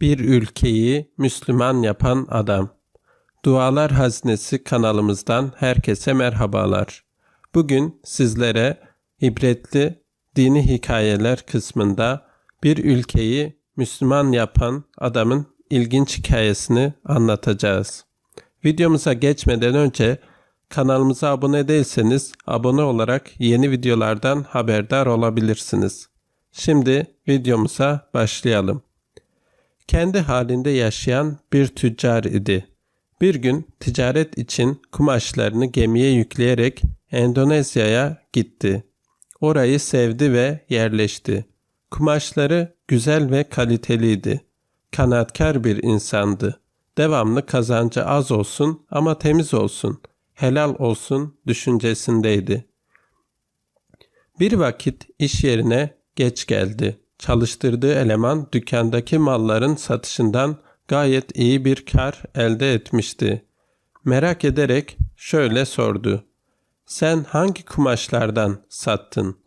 Bir ülkeyi Müslüman yapan adam. Dualar Haznesi kanalımızdan herkese merhabalar. Bugün sizlere ibretli dini hikayeler kısmında bir ülkeyi Müslüman yapan adamın ilginç hikayesini anlatacağız. Videomuza geçmeden önce kanalımıza abone değilseniz abone olarak yeni videolardan haberdar olabilirsiniz. Şimdi videomuza başlayalım. Kendi halinde yaşayan bir tüccar idi. Bir gün ticaret için kumaşlarını gemiye yükleyerek Endonezya'ya gitti. Orayı sevdi ve yerleşti. Kumaşları güzel ve kaliteliydi. Kanaatkar bir insandı. Devamlı kazancı az olsun ama temiz olsun, helal olsun düşüncesindeydi. Bir vakit iş yerine geç geldi. Çalıştırdığı eleman dükkandaki malların satışından gayet iyi bir kar elde etmişti. Merak ederek şöyle sordu. Sen hangi kumaşlardan sattın?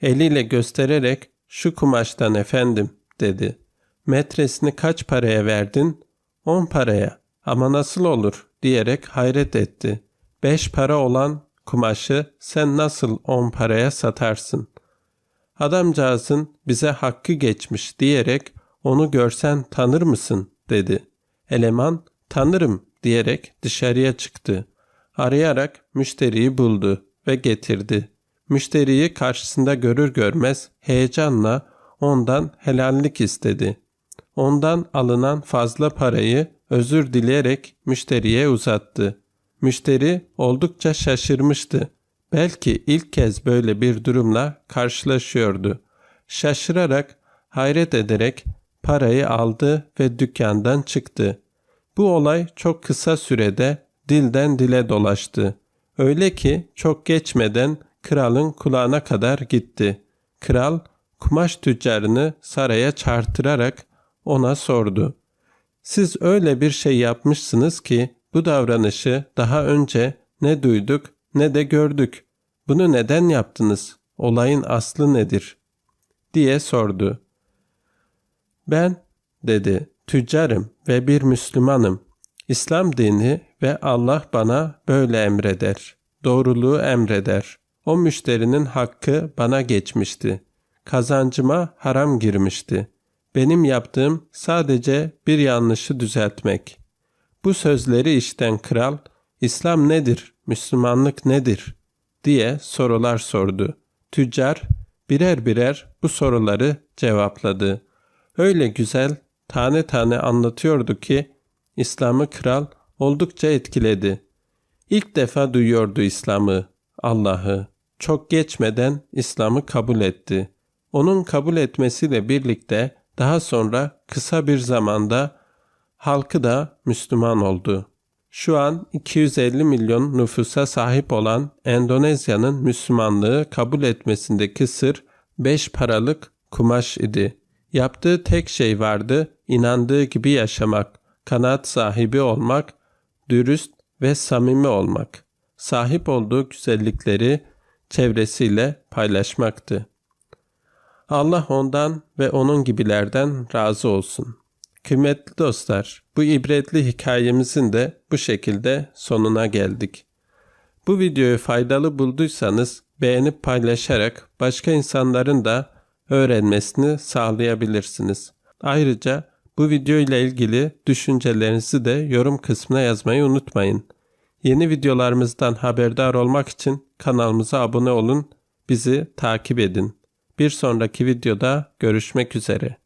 Eliyle göstererek şu kumaştan efendim dedi. Metresini kaç paraya verdin? On paraya. Ama nasıl olur diyerek hayret etti. Beş para olan kumaşı sen nasıl on paraya satarsın? Adamcağızın bize hakkı geçmiş diyerek onu görsen tanır mısın dedi. Eleman tanırım diyerek dışarıya çıktı. Arayarak müşteriyi buldu ve getirdi. Müşteriyi karşısında görür görmez heyecanla ondan helallik istedi. Ondan alınan fazla parayı özür dileyerek müşteriye uzattı. Müşteri oldukça şaşırmıştı. Belki ilk kez böyle bir durumla karşılaşıyordu. Şaşırarak, hayret ederek parayı aldı ve dükkandan çıktı. Bu olay çok kısa sürede dilden dile dolaştı. Öyle ki çok geçmeden kralın kulağına kadar gitti. Kral kumaş tüccarını saraya çarptırarak ona sordu. Siz öyle bir şey yapmışsınız ki bu davranışı daha önce ne duyduk ne de gördük. Bunu neden yaptınız? Olayın aslı nedir? diye sordu. Ben, dedi, tüccarım ve bir Müslümanım. İslam dini ve Allah bana böyle emreder. Doğruluğu emreder. O müşterinin hakkı bana geçmişti. Kazancıma haram girmişti. Benim yaptığım sadece bir yanlışı düzeltmek. Bu sözleri işten kral, İslam nedir, Müslümanlık nedir diye sorular sordu. Tüccar birer birer bu soruları cevapladı. Öyle güzel tane tane anlatıyordu ki İslam'ı kral oldukça etkiledi. İlk defa duyuyordu İslam'ı, Allah'ı. Çok geçmeden İslam'ı kabul etti. Onun kabul etmesiyle birlikte daha sonra kısa bir zamanda halkı da Müslüman oldu. Şu an 250 milyon nüfusa sahip olan Endonezya'nın Müslümanlığı kabul etmesindeki sır 5 paralık kumaş idi. Yaptığı tek şey vardı, inandığı gibi yaşamak, kanaat sahibi olmak, dürüst ve samimi olmak. Sahip olduğu güzellikleri çevresiyle paylaşmaktı. Allah ondan ve onun gibilerden razı olsun. Kıymetli dostlar, bu ibretli hikayemizin de bu şekilde sonuna geldik. Bu videoyu faydalı bulduysanız beğenip paylaşarak başka insanların da öğrenmesini sağlayabilirsiniz. Ayrıca bu video ile ilgili düşüncelerinizi de yorum kısmına yazmayı unutmayın. Yeni videolarımızdan haberdar olmak için kanalımıza abone olun, bizi takip edin. Bir sonraki videoda görüşmek üzere.